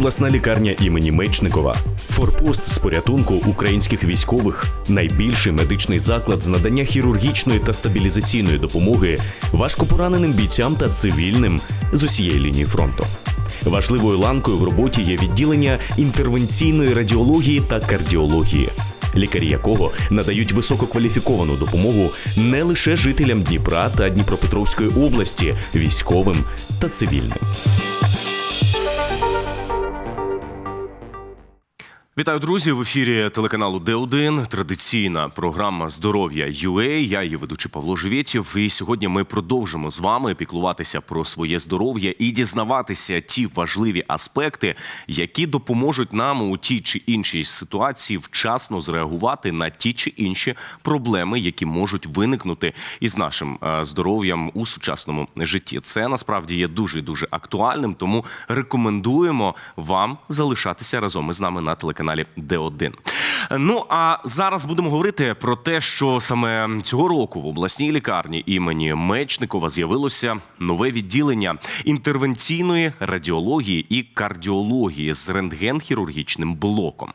Обласна лікарня імені Мечникова, форпост з порятунку українських військових, найбільший медичний заклад з надання хірургічної та стабілізаційної допомоги важкопораненим бійцям та цивільним з усієї лінії фронту. Важливою ланкою в роботі є відділення інтервенційної радіології та кардіології, лікарі якого надають висококваліфіковану допомогу не лише жителям Дніпра та Дніпропетровської області, військовим та цивільним. Вітаю, друзі! В ефірі телеканалу Д1. Традиційна програма Здоров'я UA. Я її ведучий Павло Живєтєв. І сьогодні ми продовжимо з вами піклуватися про своє здоров'я і дізнаватися ті важливі аспекти, які допоможуть нам у тій чи іншій ситуації вчасно зреагувати на ті чи інші проблеми, які можуть виникнути із нашим е, здоров'ям у сучасному житті. Це насправді є дуже дуже актуальним. Тому рекомендуємо вам залишатися разом із нами на телеканалі Д1. Ну а зараз будемо говорити про те, що саме цього року в обласній лікарні імені Мечникова з'явилося нове відділення інтервенційної радіології і кардіології з рентген-хірургічним блоком.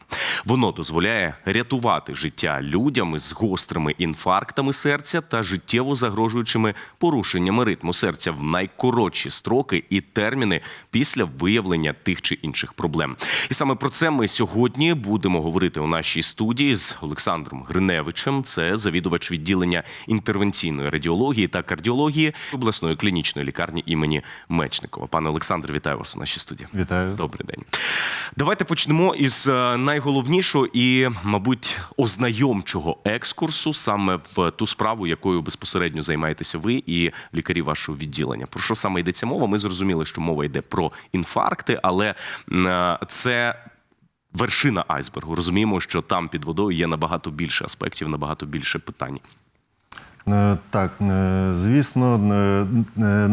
Воно дозволяє рятувати життя людям із гострими інфарктами серця та життєво загрожуючими порушеннями ритму серця в найкоротші строки і терміни після виявлення тих чи інших проблем. І саме про це ми сьогодні будемо говорити у нашій студії з Олександром Гриневичем. Це завідувач відділення інтервенційної радіології та кардіології обласної клінічної лікарні імені Мечникова. Пане Олександр, вітаю вас у нашій студії. Вітаю. Добрий день. Давайте почнемо із е, найголовнішого і, мабуть, ознайомчого екскурсу саме в ту справу, якою безпосередньо займаєтеся ви і лікарі вашого відділення. Про що саме йдеться мова? Ми зрозуміли, що мова йде про інфаркти, але е, це. Вершина айсбергу. Розуміємо, що там під водою є набагато більше аспектів, набагато більше питань. Е, Так, е, звісно, е,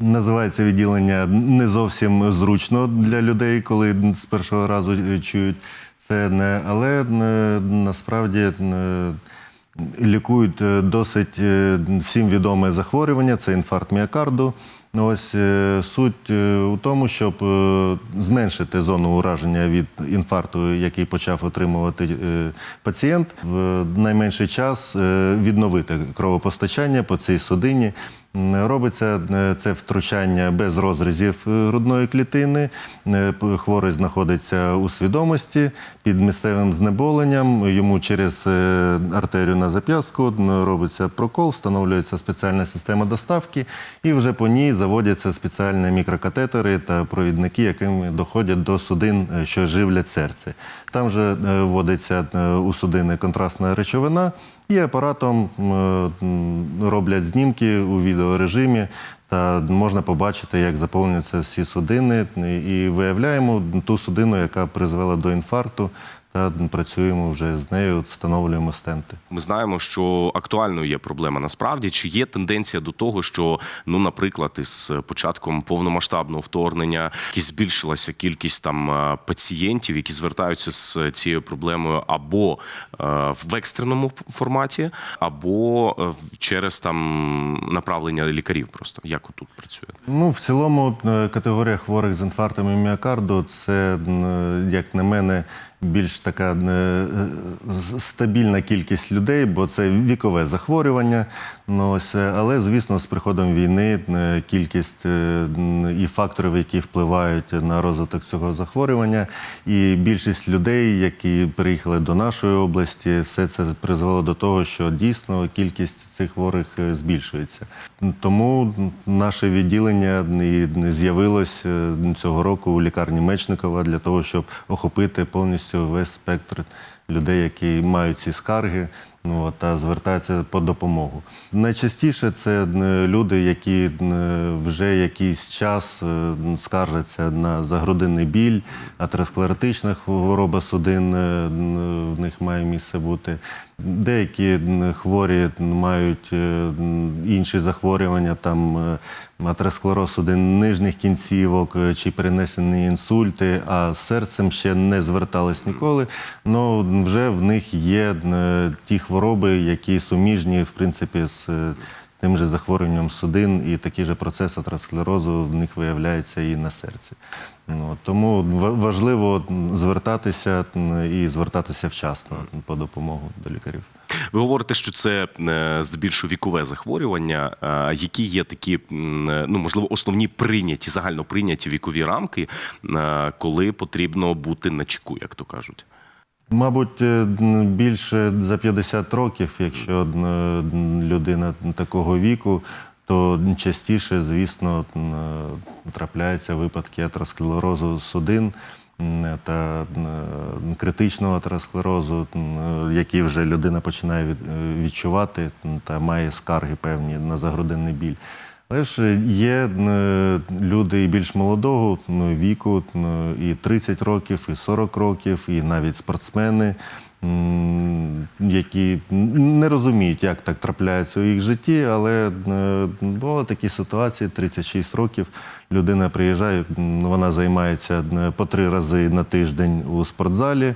називається відділення не зовсім зручно для людей, коли з першого разу чують це, не, але насправді лікують досить всім відоме захворювання це інфаркт міокарду. Ну, Ось е, суть е, у тому, щоб е, зменшити зону ураження від інфаркту, який почав отримувати пацієнт, в найменший час відновити кровопостачання по цій судині. Робиться е, це втручання без розрізів е, грудної клітини. Е, Хворий знаходиться у свідомості під місцевим знеболенням. Йому через артерію на зап'ястку робиться прокол, встановлюється спеціальна система доставки, і вже по ній заводяться спеціальні мікрокатетери та провідники, якими доходять до судин, що живлять серце. Там же е, вводиться е, у судини контрастна речовина, і апаратом роблять знімки у відеорежимі. Та можна побачити, як заповнюються всі судини, і виявляємо ту судину, яка призвела до інфаркту, та працюємо вже з нею, встановлюємо стенти. Ми знаємо, що актуальною є проблема насправді. Чи є тенденція до того, що ну, наприклад, із початком повномасштабного вторгнення якісь збільшилася кількість там е, пацієнтів, які звертаються з цією проблемою або е, в екстреному форматі, або е, через там направлення лікарів. Просто як тут працює? Ну, в цілому, категорія хворих з інфарктами міокарду це, як на мене, більш така е, е, стабільна кількість людей, бо це вікове захворювання. Ну, ось, е, але, звісно, з приходом війни е, кількість е, і факторів, які впливають на розвиток цього захворювання, і більшість людей, які приїхали до нашої області, все це призвело до того, що дійсно кількість цих хворих збільшується. Тому наше відділення і з'явилось цього року у лікарні Мечникова для того, щоб охопити повністю весь спектр людей, які мають ці скарги. Ну, та звертаються по допомогу. Найчастіше це е, люди, які е, вже якийсь час е, скаржаться на загрудинний біль, атеросклеротична хвороба судин в них має місце бути. Деякі хворі мають е, інші захворювання, там е, атеросклероз один нижніх кінцівок е, чи перенесені інсульти, а з серцем ще не звертались ніколи. Ну вже в них є ті хвороби, які суміжні в принципі з тим же захворюванням судин, і такий же процес атеросклерозу в них виявляється і на серці. Ну, тому ва- важливо звертатися і звертатися вчасно по допомогу до лікарів. Ви говорите, що це е, здебільшого вікове захворювання. Які є такі, ну можливо, основні прийняті, загально прийняті вікові рамки, е, коли потрібно бути на чеку, як то кажуть? Мабуть, е, більше за 50 років, якщо е, людина такого віку, то частіше, звісно, трапляються випадки атеросклерозу судин та критичного атеросклерозу, який вже людина починає е, відчувати та має скарги певні на загрудинний біль. Але ж є е, люди і більш молодого ну, віку, ну, і 30 років, і 40 років, і навіть спортсмени, які не розуміють, як так трапляється у їх житті, але е, були такі ситуації, 36 років, людина приїжджає, вона займається е, по три рази на тиждень у спортзалі.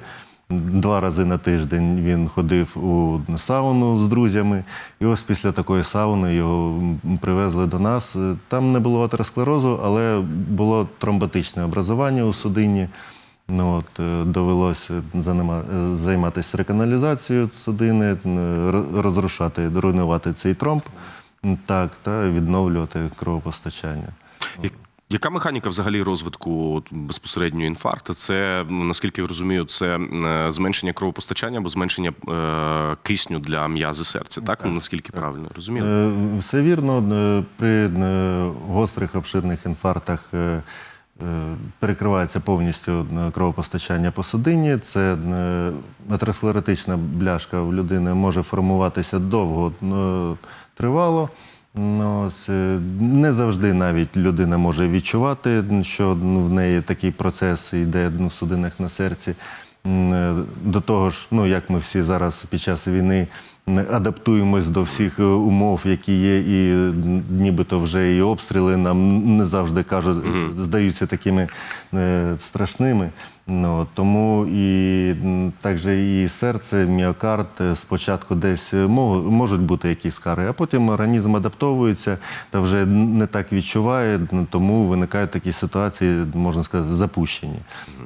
Два рази на тиждень він ходив у сауну з друзями. І ось після такої сауни його привезли до нас. Там не було атеросклерозу, але було тромботичне образування у судині. Ну, от, е, довелося займатися реканалізацією судини, розрушати, руйнувати цей тромб, так, та відновлювати кровопостачання. Яка механіка взагалі розвитку безпосередньо інфаркту? Це ну, наскільки я розумію, це е, зменшення кровопостачання або зменшення е, кисню для м'язи серця. Так, Ну, наскільки правильно розумію? Е, Все вірно. При гострих обширних інфарктах перекривається повністю кровопостачання по судині. Це атеросклеротична бляшка в людини може формуватися довго тривало. Ну, ось, е, не завжди навіть людина може відчувати, що ну, в неї такий процес йде ну, в судинах на серці. Е, До того ж, ну як ми всі зараз під час війни адаптуємось до всіх е, умов, які є, і нібито вже і обстріли нам не завжди кажуть, здаються такими страшними. Ну, тому і також і серце, міокард е, спочатку десь е, можуть бути якісь скари, а потім організм адаптовується та вже не так відчуває, тому виникають такі ситуації, можна сказати, запущені.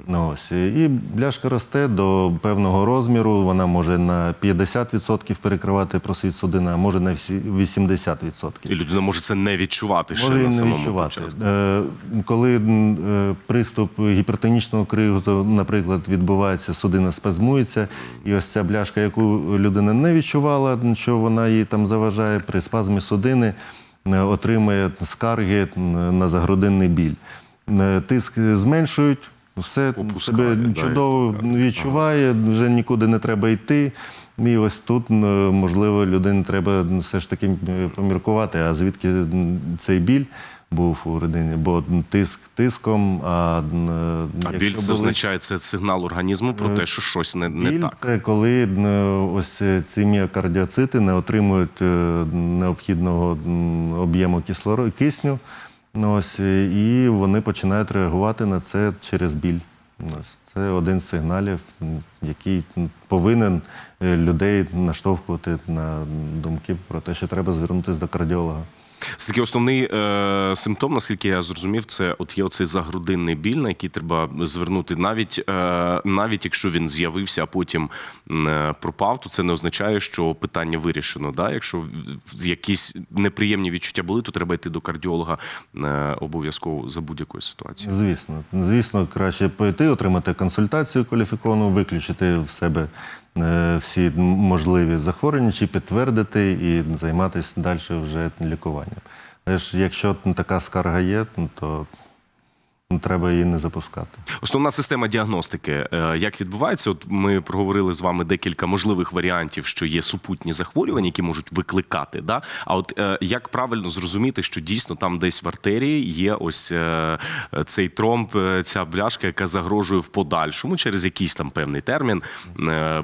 Ну, ось. І бляшка росте до певного розміру, вона може на 50% перекривати просвіт судини, а може на всі- 80%. І людина може це не відчувати ще Може на не самому відчувати. початку. Е, Коли е, приступ гіпертонічного кризу, наприклад, відбувається, судина спазмується, і ось ця бляшка, яку людина не відчувала, що вона їй там заважає, при спазмі судини е, отримує скарги на загрудинний біль. Е, Тиск зменшують. Все себе чудово як відчуває, вже нікуди не треба йти. І ось тут, можливо, людині треба все ж таки е, поміркувати, а звідки цей біль був у людині, бо тиск тиском, а, А біль це означає це сигнал організму про те, що щось не, не Біль так. це коли ось ці міокардіоцити не отримують е, необхідного об'єму кисню. Ну, Ось, е, і вони починають реагувати на це через біль. Ось, це один з сигналів, який повинен е, людей наштовхувати на думки про те, що треба звернутися до кардіолога. Це такий основний е, симптом, наскільки я зрозумів, це от є оцей загрудинний біль, на який треба звернути. Навіть е, навіть якщо він з'явився, а потім е, пропав, то це не означає, що питання вирішено. Да? Якщо якісь неприємні відчуття були, то треба йти до кардіолога е, обов'язково за будь-якої ситуації. Звісно, звісно, краще пойти, отримати консультацію кваліфіковану, виключити в себе всі можливі захворювання, чи підтвердити і займатися далі вже лікуванням. Але ж якщо така скарга є, то треба її не запускати. Основна система діагностики, е, як відбувається? От ми проговорили з вами декілька можливих варіантів, що є супутні захворювання, які можуть викликати. Да? А от е, як правильно зрозуміти, що дійсно там десь в артерії є ось е, цей тромб, ця бляшка, яка загрожує в подальшому через якийсь там певний термін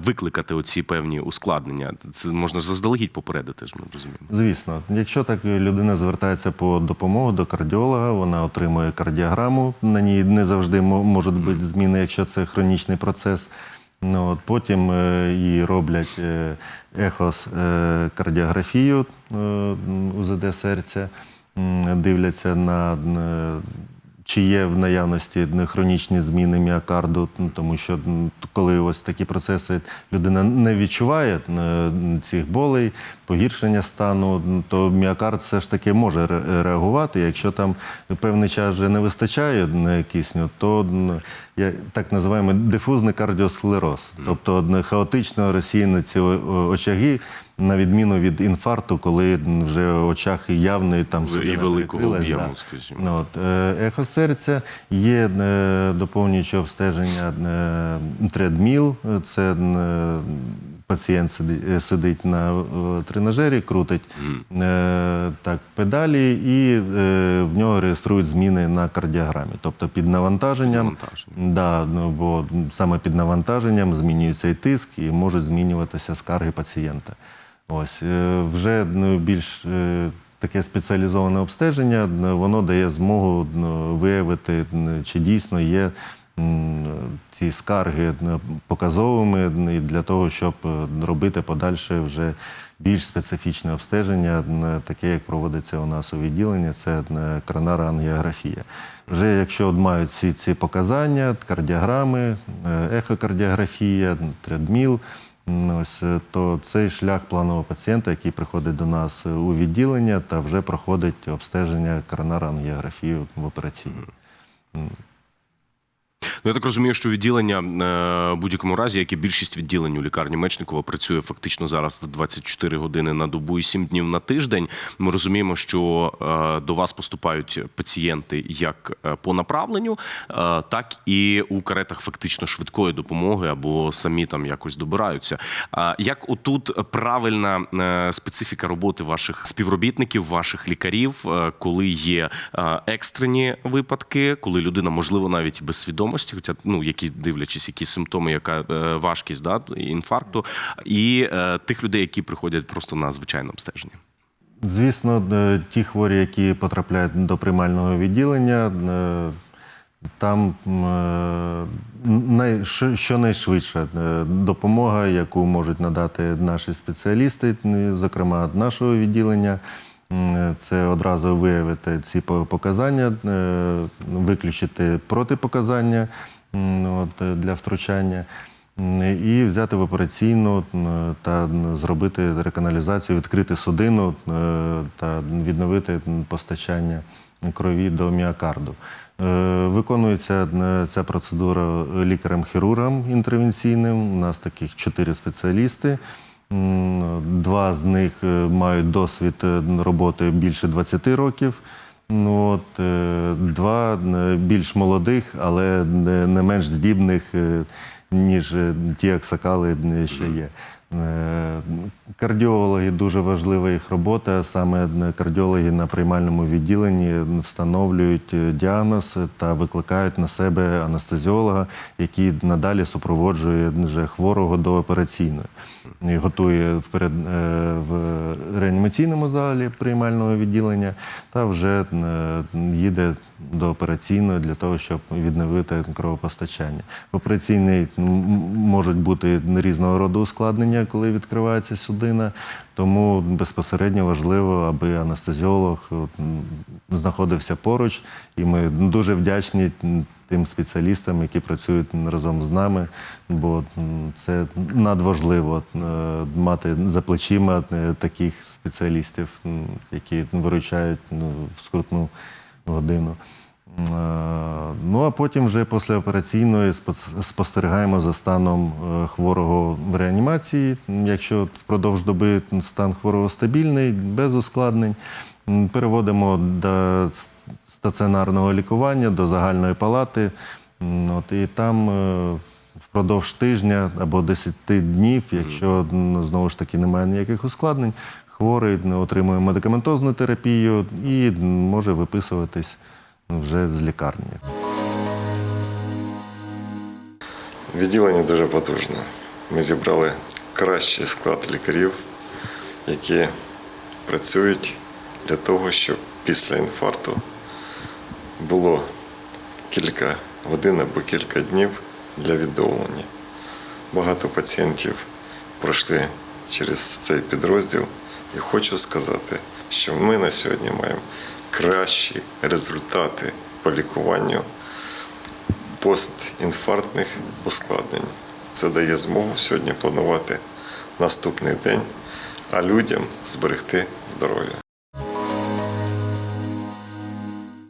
викликати оці певні ускладнення? Це можна заздалегідь попередити ж ми розуміємо. Звісно, якщо так людина звертається по допомогу до кардіолога, вона отримує кардіограму. На ній не завжди можуть бути зміни, якщо це хронічний процес. Ну, от потім е, їй роблять е, ехокардіографію е, УЗД серця, дивляться на чи є в наявності хронічні зміни міокарду, тому що коли ось такі процеси людина не відчуває цих болей, погіршення стану, то міокард все ж таки може реагувати. Якщо там певний час вже не вистачає кисню, то так називаємо дифузний кардіосклероз, тобто хаотично розсіяні ці очаги. На відміну від інфаркту, коли вже очах явний там І великого об'єму, скажімо. От, е, ехо серця є е, доповнююче обстеження е, тредміл. Це пацієнт е, сидить на тренажері, крутить е, так, педалі, і е, в нього реєструють зміни на кардіограмі. Тобто під навантаженням, Навантаження. Да, ну, бо саме під навантаженням змінюється і тиск, і можуть змінюватися скарги пацієнта. Ось е, вже ну, більш е, таке спеціалізоване обстеження, е, воно дає змогу ну, виявити, чи дійсно є ці скарги показовими для того, щоб е, робити подальше вже більш специфічне обстеження, таке, як проводиться у нас у відділенні, це н- коронарна ангіографія. Вже якщо мають всі ці показання, кардіограми, е, ехокардіографія, тредміл, ось, е, то цей шлях планового пацієнта, який приходить до нас е, у відділення та вже проходить обстеження коронарна ангіографію в операційній. Ну, я так розумію, що відділення е, в будь-якому разі, як і більшість відділень у лікарні Мечникова, працює фактично зараз 24 години на добу і 7 днів на тиждень. Ми розуміємо, що е, до вас поступають пацієнти як е, по направленню, так і у каретах фактично швидкої допомоги або самі там якось добираються. Як отут правильна специфіка роботи ваших співробітників, ваших лікарів, коли є екстрені випадки, коли людина, можливо, навіть без свідомості, хоча ну які дивлячись, які симптоми, яка е, важкість да, інфаркту, і е, тих людей, які приходять просто на звичайне обстеження. Звісно, е, ті хворі, які потрапляють до приймального відділення, там щонайшвидше допомога, яку можуть надати наші спеціалісти, зокрема нашого відділення. Це одразу виявити ці показання, е, виключити протипоказання от, для втручання. І взяти в операційну та зробити реканалізацію, відкрити судину е, та відновити постачання крові до міокарду. Е, Виконується ця процедура лікарем-хірургом інтервенційним. У нас таких чотири спеціалісти. Два з них е, мають досвід е, роботи більше 20 років. Ну, от, е, два більш молодих, але не менш здібних, ніж ті аксакали, е, що є. Кардіологи дуже важлива їх робота. Саме кардіологи на приймальному відділенні встановлюють діагноз та викликають на себе анестезіолога, який надалі супроводжує вже хворого до операційної. Готує вперед е, в реанімаційному залі приймального відділення та вже е, їде до операційної для того, щоб відновити кровопостачання. В операційній можуть бути різного роду ускладнення, коли відкривається судина, тому безпосередньо важливо, аби анестезіолог знаходився поруч, і ми дуже вдячні тим спеціалістам, які працюють разом з нами, бо це надважливо е, мати за плечима е, таких спеціалістів, які виручають ну, в скрутну годину. Е, Ну а потім вже післяопераційної спос- спостерігаємо за станом е, хворого в реанімації. Якщо впродовж доби стан хворого стабільний, без ускладнень, переводимо до стаціонарного лікування, до загальної палати. От, і там е, впродовж тижня або 10 днів, якщо знову ж таки немає ніяких ускладнень, хворий отримує медикаментозну терапію і може виписуватись вже з лікарні. Відділення дуже потужне. Ми зібрали кращий склад лікарів, які працюють для того, щоб після інфаркту було кілька годин або кілька днів для відновлення. Багато пацієнтів пройшли через цей підрозділ. І хочу сказати, що ми на сьогодні маємо кращі результати по лікуванню постінфарктних ускладнень. Це дає змогу сьогодні планувати наступний день, а людям зберегти здоров'я.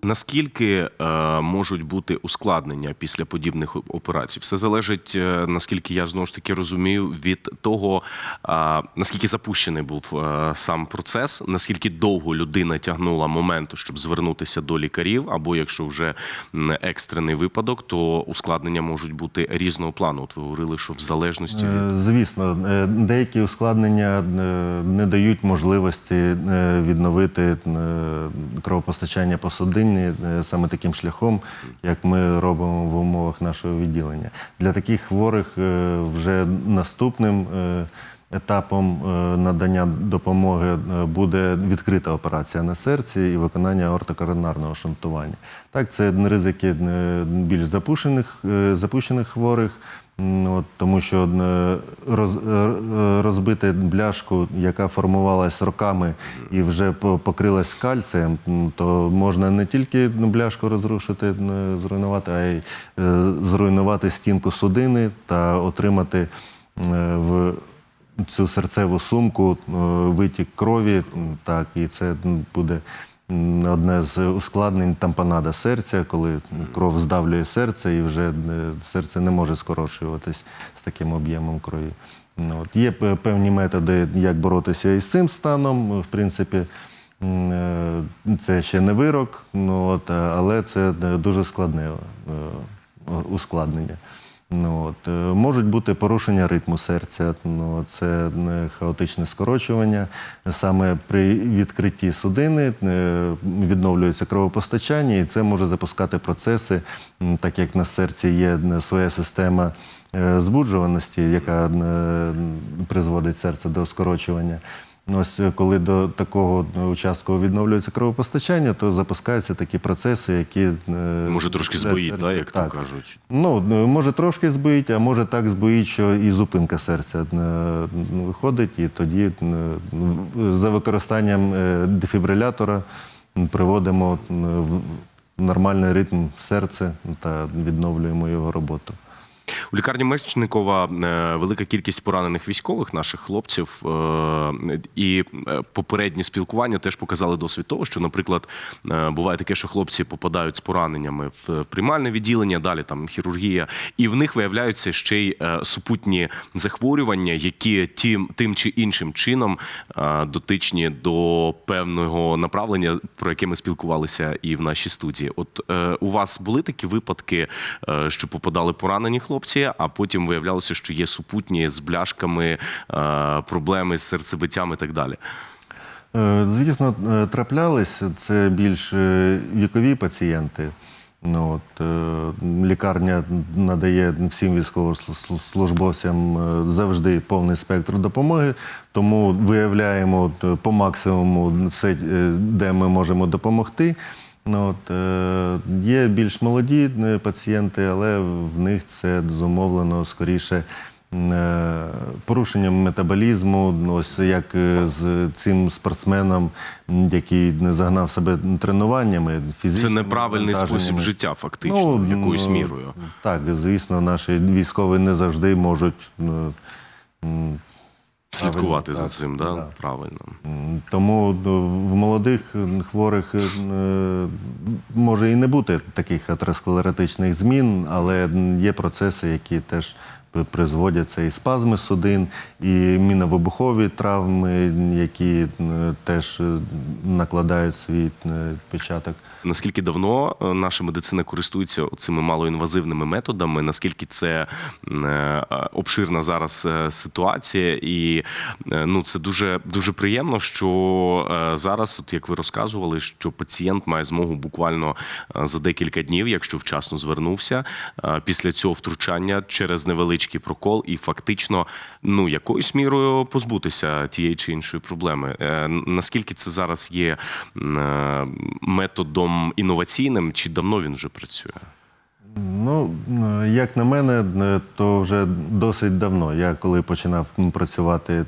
Наскільки е, можуть бути ускладнення після подібних операцій? Все залежить, е, наскільки я знову ж таки розумію, від того, е, наскільки запущений був е, сам процес, наскільки довго людина тягнула моменту, щоб звернутися до лікарів, або якщо вже екстрений випадок, то ускладнення можуть бути різного плану. От ви говорили, що в залежності від Е, Звісно, е, деякі ускладнення е, не дають можливості відновити кровопостачання по судині е, саме таким шляхом, як ми робимо в умовах нашого відділення. Для таких хворих е, вже наступним е, етапом надання допомоги буде відкрита операція на серці і виконання ортокоронарного шунтування. Так, це ризики більш запущених, запущених хворих. От, тому що е, роз, е, е, розбити бляшку, яка формувалась роками і вже по- покрилась кальцієм, то можна не тільки бляшку розрушити, зруйнувати, а й зруйнувати стінку судини та отримати в цю серцеву сумку витік крові. Так, і це буде одне з ускладнень тампонада серця, коли кров здавлює серце і вже е, серце не може скорочуватись з таким об'ємом крові. Ну, От. Є певні методи, як боротися із цим станом. В принципі, е, це ще не вирок, ну, е, але це дуже складне ускладнення. Ну, от, е, можуть бути порушення ритму серця, ну, це е, хаотичне скорочування. Саме при відкритті судини е, відновлюється кровопостачання, і це може запускати процеси, так як на серці є своя система збуджуваності, яка призводить серце до скорочування. Ось е, коли до такого участку відновлюється кровопостачання, то запускаються такі процеси, які е, може трошки збоїть, да, як там кажуть. Ну, е, може трошки збить, а може так збоїть, що і зупинка серця е, виходить, і тоді е, за використанням е, дефібрилятора приводимо е, в нормальний ритм серця та відновлюємо його роботу. У лікарні Мечникова е, велика кількість поранених військових наших хлопців, е, і е, попередні спілкування теж показали досвід того, що, наприклад, буває таке, що хлопці попадають з пораненнями в приймальне відділення, далі там хірургія, і в них виявляються ще й супутні захворювання, які тим, тим чи іншим чином дотичні до певного направлення, про яке ми спілкувалися і в нашій студії. От у вас були такі випадки, що попадали поранені хлопці, а потім виявлялося, що є супутні з бляшками, е, проблеми з серцебиттям і так далі. Е, Звісно, е, траплялись. Це більш вікові пацієнти. Ну, от, лікарня надає всім військовослужбовцям завжди повний спектр допомоги, тому виявляємо по максимуму все, де ми можемо допомогти. Ну, от, е, є більш молоді е, пацієнти, але в них це зумовлено скоріше е, порушенням метаболізму, ось як е, з цим спортсменом, який не загнав себе тренуваннями, Це неправильний спосіб життя, фактично, якоюсь ну, мірою. Так, звісно, наші військові не завжди можуть. Слідкувати за так, цим, да? да. правильно. Тому ну, в молодих хворих е, може і не бути таких атеросклеротичних змін, але є процеси, які теж при- призводять це і спазми судин, і міновибухові травми, які е, теж е, накладають свій е, початок. Наскільки давно е, наша медицина користується цими малоінвазивними методами? Наскільки це е, обширна зараз е, ситуація? І е, ну це дуже дуже приємно, що е, зараз, от як ви розказували, що пацієнт має змогу буквально е, за декілька днів, якщо вчасно звернувся, е, після цього втручання через невеличкий прокол, і фактично ну якоюсь мірою позбутися тієї чи іншої проблеми. Е, Наскільки це зараз є е, методом інноваційним, чи давно він вже працює? Ну, е, як на мене, то вже досить давно. Я коли починав працювати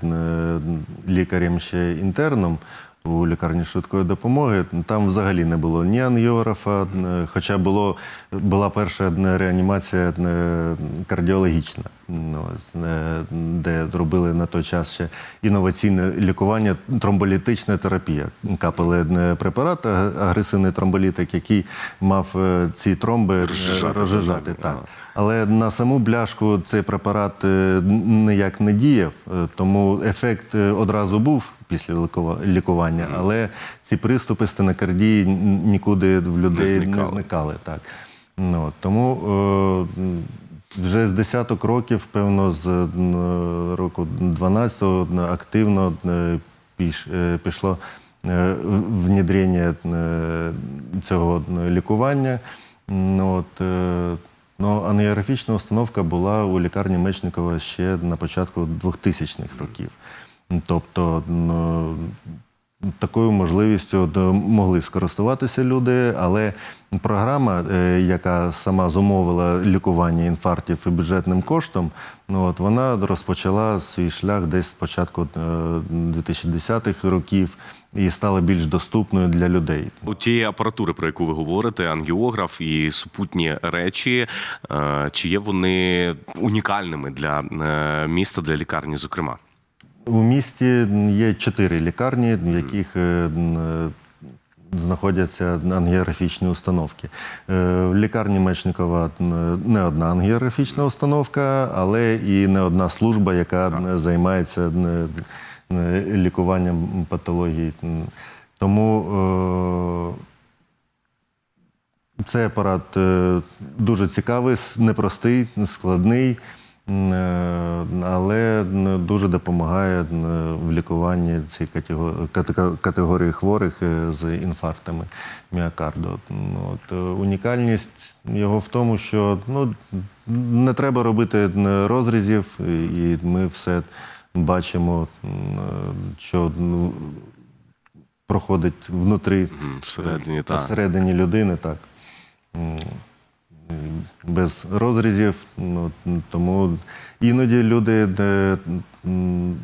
лікарем ще інтерном у лікарні швидкої допомоги, там взагалі не було ні ангіографа, е, хоча було, була перша реанімація е, кардіологічна, де робили на той час ще інноваційне лікування, тромболітична терапія. Капали е, препарат, агресивний тромболітик, який мав е, ці тромби е, Розжижати, розжижати. Так. Але на саму бляшку цей препарат е, ніяк не діяв, е, тому ефект е, одразу був після лікування, але ці приступи стенокардії нікуди в людей не зникали. зникали. так. Ну, тому е, вже з десяток років, певно, з року 12-го активно е, е, пішло е, в- внедрення е, цього лікування. Ну, От, е, ну, анеографічна установка була у лікарні Мечникова ще на початку 2000-х років. Тобто, ну, такою можливістю могли скористуватися люди, але програма, е, яка сама зумовила лікування інфарктів і бюджетним коштом, ну от вона розпочала свій шлях десь з початку е, 2010-х років і стала більш доступною для людей. У тієї апаратури, про яку ви говорите, ангіограф і супутні речі, е, чи є вони унікальними для е, міста, для лікарні, зокрема? У місті є чотири лікарні, в яких е, е, знаходяться ангіографічні установки. Е, В лікарні Мечникова не одна ангіографічна установка, але і не одна служба, яка займається лікуванням патології. Тому цей апарат дуже цікавий, непростий, складний, але м, дуже допомагає в лікуванні цієї катего- катего- категорії хворих е, з інфарктами міокарду. От, е, унікальність його в тому, що ну, не треба робити розрізів, і ми все бачимо, е, що проходить внутрі Всередині, всередині людини, так. М, Без розрізів, ну, тому іноді люди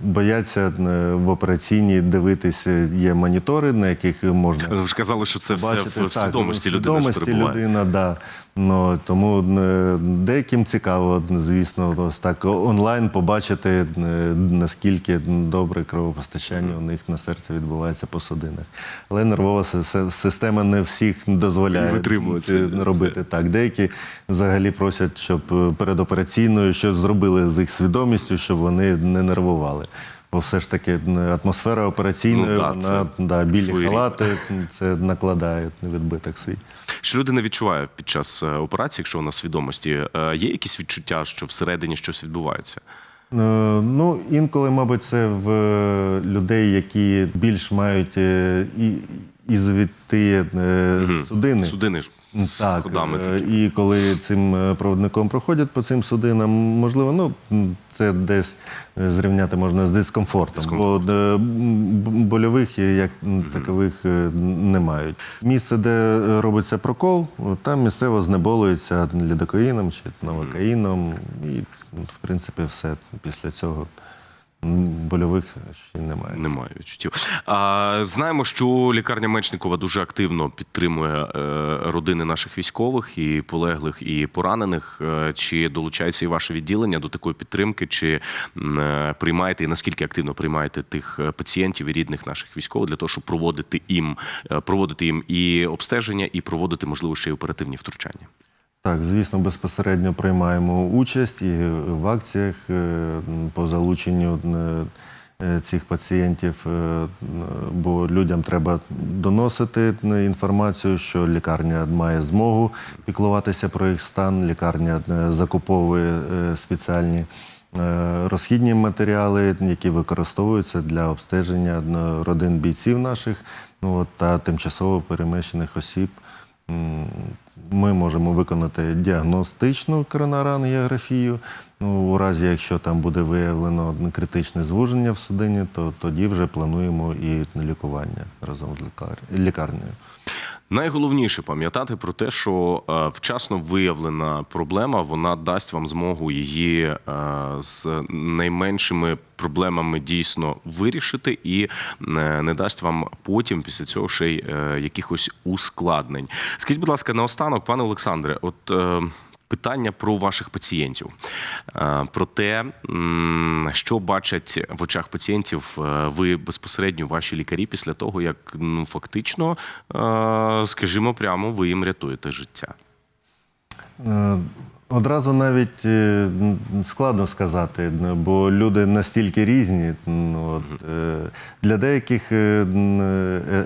бояться е, в операційній дивитися. Є монітори, на яких можна Ви ж казали, що це все бачити в, в свідомості людини свідомості перебуває. людина, да. Ну, тому е, деяким цікаво, звісно, ось так онлайн побачити, е, наскільки добре кровопостачання у них на серці відбувається по судинах. Але нервова си- си- система не всіх дозволяє це це- робити. Так, деякі взагалі просять, щоб е, передопераційною щось зробили з їх свідомістю, щоб вони не нервували. Бо все ж таки атмосфера операційної, Ну, да, вона да, білі халати, це накладає відбиток свій. Що людина відчуває під час е, операції, якщо вона в свідомості? Е, Є якісь відчуття, що всередині щось відбувається? Е, Ну, інколи, мабуть, це в людей, які більш мають е, і, ізовіти е, судини. Судини ж з Так, ходами. е, і коли цим е, проводником проходять по цим судинам, можливо, ну це десь е, зрівняти можна з дискомфортом, Дискомфорт. бо больових як м, такових не мають. Місце, де робиться прокол, там місцево знеболюється лідокаїном чи новокаїном, і в принципі все після цього больових ще немає. Немає відчуттів. А, знаємо, що лікарня Мечникова дуже активно підтримує е, родини наших військових і полеглих, і поранених. Е, Чи долучається і ваше відділення до такої підтримки? Чи е, приймаєте і наскільки активно приймаєте тих е, пацієнтів і рідних наших військових для того, щоб проводити їм, е, проводити їм і обстеження, і проводити можливо ще й оперативні втручання? Так, звісно, безпосередньо приймаємо участь і в акціях е, по залученню е, е, цих пацієнтів, бо людям треба доносити інформацію, що лікарня має змогу піклуватися про їх стан. Лікарня закуповує спеціальні розхідні матеріали, які використовуються для обстеження родин бійців наших ну, та тимчасово переміщених осіб. Ми можемо виконати діагностичну коронарангіографію. Ну, у разі, якщо там буде виявлено критичне звуження в судині, то тоді вже плануємо і лікування разом з лікар- лікарнею. Найголовніше пам'ятати про те, що е, вчасно виявлена проблема вона дасть вам змогу її е, з найменшими проблемами дійсно вирішити і е, не дасть вам потім після цього ще й якихось ускладнень. Скажіть, будь ласка, наостанок, пане Олександре, от. Питання про ваших пацієнтів, Е, про те, що бачать в очах пацієнтів е, ви безпосередньо ваші лікарі після того, як ну фактично, е, скажімо, прямо ви їм рятуєте життя. Одразу навіть е, складно сказати, бо люди настільки різні. От, е, Для деяких е,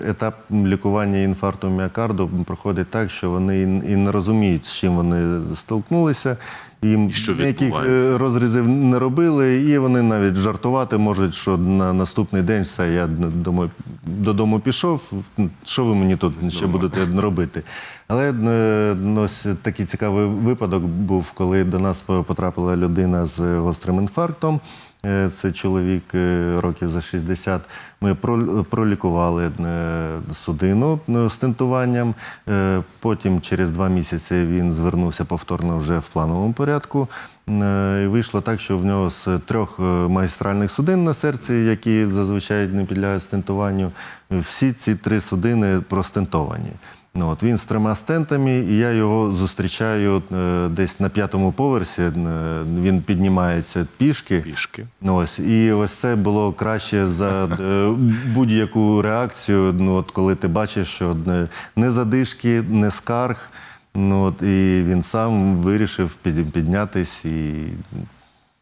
етап лікування інфаркту міокарду проходить так, що вони і не розуміють, з чим вони столкнулися. Їм що ніяких е, розрізів не робили, і вони навіть жартувати можуть, що на наступний день все, я домой, додому пішов. Що ви мені тут ще будете робити? Але е, ну, ось такий цікавий випадок був, коли до нас потрапила людина з гострим інфарктом. Е, Це чоловік е, років за 60. Ми пролікували е, судину стентуванням. Потім через два місяці він звернувся повторно вже в плановому порядку. І вийшло так, що в нього з трьох магістральних судин на серці, які зазвичай не підлягають стентуванню, всі ці три судини простентовані. Ну, от він з трьома стентами, і я його зустрічаю е, десь на п'ятому поверсі. Е, він піднімається пішки. Пішки. Ну, ось, і ось це було краще за е, будь-яку реакцію. Ну, от, коли ти бачиш, що не, не задишки, не скарг. Ну, от, і він сам вирішив під, піднятись і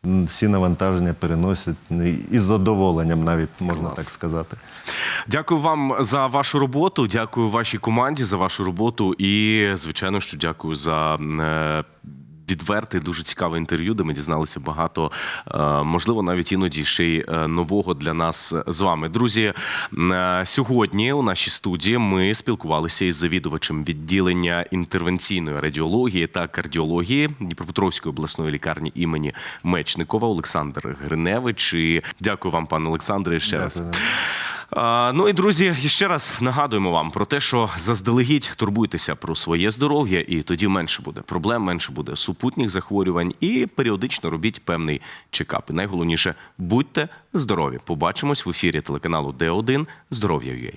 всі навантаження переносять ну, і- і з задоволенням, навіть можна Клас. так сказати. Дякую вам за вашу роботу. Дякую вашій команді за вашу роботу. І, звичайно, що дякую за. Відверте, дуже цікаве інтерв'ю, де ми дізналися багато, е, можливо, навіть іноді ще й е, нового для нас з вами. Друзі, е, сьогодні у нашій студії ми спілкувалися із завідувачем відділення інтервенційної радіології та кардіології Дніпропетровської обласної лікарні імені Мечникова Олександр Гриневич. І дякую вам, пане Олександре, ще раз. Дякую. А, Ну і друзі, ще раз нагадуємо вам про те, що заздалегідь турбуйтеся про своє здоров'я, і тоді менше буде проблем, менше буде супутніх захворювань, і періодично робіть певний чекап. І найголовніше будьте здорові. Побачимось в ефірі телеканалу Д1 Здоров'я.ua.